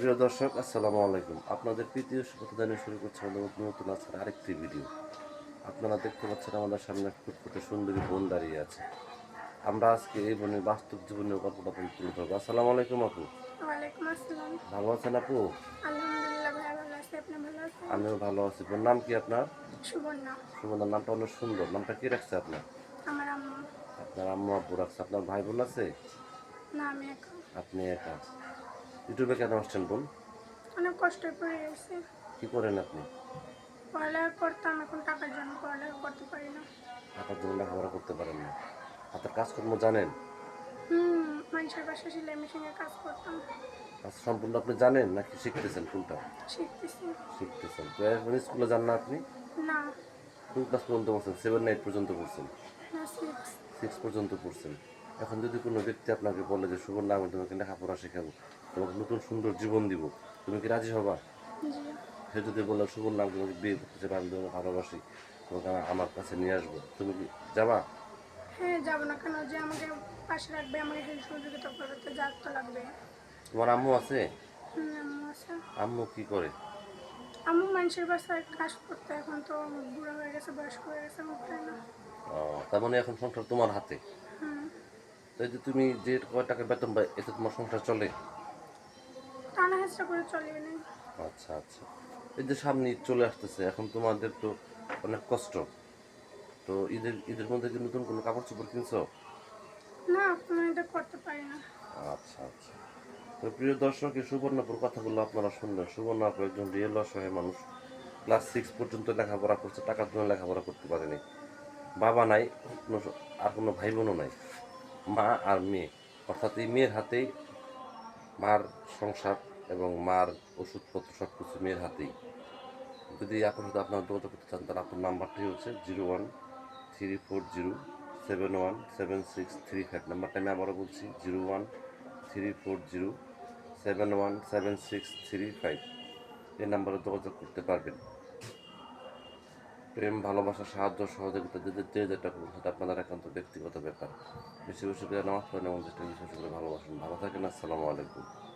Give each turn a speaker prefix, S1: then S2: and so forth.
S1: প্রিয় দর্শক আসসালামু আলাইকুম। আপনাদের তৃতীয় প্রতিদানে শুরু করছে আমাদের নতুন আজকের আরেকটি ভিডিও। আপনারা দেখতে পাচ্ছেন আমাদের সামনে ফুটফুটে সুন্দরী বোন দাঁড়িয়ে আছে। আমরা আজকে এই বোনের বাস্তব জীবনের গল্পটা আপনাদের তুলে ধরবো। আসসালামু আলাইকুম আপু। ভালো আছেন আপু?
S2: আলহামদুলিল্লাহ ভালো আছি। আপনি ভালো আছেন?
S1: আমিও ভালো আছি। বোন নাম কি আপনার?
S2: সুবর্ণা।
S1: সুমনার নামটা অনেক সুন্দর। নামটা কি রাখছে আপনার?
S2: আমার আম্মা।
S1: আপনার আম্মু আব্বু রাখছে। আপনার ভাই বোন আছে?
S2: না আমি একা।
S1: আপনি একা। ইউটিউবে কেন আসছেন বোন
S2: অনেক কষ্ট পড়ে গেছে
S1: কি করেন আপনি?
S2: পড়ালেখা করতাম এখন টাকার জন্য পড়ালেখা করতে পারি না।
S1: টাকার জন্য লেখাপড়া করতে পারেন না। হাতের কাজকর্ম জানেন?
S2: হুম মানুষের বাসায় সেলাই মেশিনের কাজ করতাম।
S1: কাজ সম্পূর্ণ আপনি জানেন নাকি শিখতেছেন কোনটা?
S2: শিখতেছি।
S1: শিখতেছেন। তো এখন স্কুলে যান না আপনি?
S2: না।
S1: কোন ক্লাস পর্যন্ত পড়ছেন? সেভেন নাইট পর্যন্ত পড়ছেন?
S2: না সিক্স
S1: সিক্স পর্যন্ত পড়ছেন। এখন যদি কোনো ব্যক্তি আপনাকে বলে যে সুবর্ণা আমি তোমাকে লেখাপড়া শেখাবো তোমাকে নতুন সুন্দর জীবন দিব তুমি কি রাজি হবা? সে যদি বলে সুবর্ণা আমি তোমাকে বিয়ে করতে চাই আমি তোমাকে ভালোবাসি তোমাকে আমার কাছে নিয়ে আসব তুমি কি যাবা?
S2: হ্যাঁ যাব না। কেন যে আমাকে পাশে রাখবে আমাকে সেই সহযোগিতা করবে তো যাক তো লাগবে।
S1: তোমার আম্মু আছে?
S2: আম্মু
S1: কি করে?
S2: আম্মু মানুষের বাসায় কাজ করতে এখন তো বুড়া হয়ে গেছে বয়স্ক হয়ে গেছে
S1: তার মানে এখন সংসার তোমার হাতে? এই যে তুমি যে কয় টাকা বেতন পাই এতে তোমার সংসার চলে?
S2: টানা করে চলিয়ে নেই
S1: আচ্ছা আচ্ছা। এই যে সামনে ঈদ চলে আসতেছে এখন তোমাদের তো অনেক কষ্ট। তো ঈদের ঈদের মধ্যে কি নতুন কোনো কাপড় চোপড় কিনছো?
S2: না এটা করতে পারি না।
S1: আচ্ছা আচ্ছা। তো প্রিয় দর্শক এই সুবর্ণপুর কথাগুলো আপনারা শুনলেন। সুবর্ণপুর একজন রিয়েল অসহায় মানুষ। ক্লাস সিক্স পর্যন্ত লেখাপড়া করছে টাকার জন্য লেখাপড়া করতে পারেনি। বাবা নাই কোনো আর কোনো ভাই বোনও নাই। মা আর মেয়ে। অর্থাৎ এই মেয়ের হাতেই মার সংসার এবং মার ওষুধপত্র সব কিছু মেয়ের হাতেই। যদি আপনার সাথে আপনার যোগাযোগ করতে চান, তাহলে আপনার নাম্বারটি হচ্ছে zero one three four zero seven one seven six three five. নাম্বারটা আমি আবারও বলছি, zero one three four zero seven one seven six three five. এই নাম্বারে যোগাযোগ করতে পারবেন। প্রেম, ভালোবাসা, সাহায্য, সহযোগিতা যে যে যেটা করুন, সেটা আপনাদের একান্ত ব্যক্তিগত ব্যাপার। বেশি বেশি করে নামাজ পড়েন এবং যেটা বিশেষ করে ভালোবাসুন। ভালো থাকেন, আসসালামু আলাইকুম।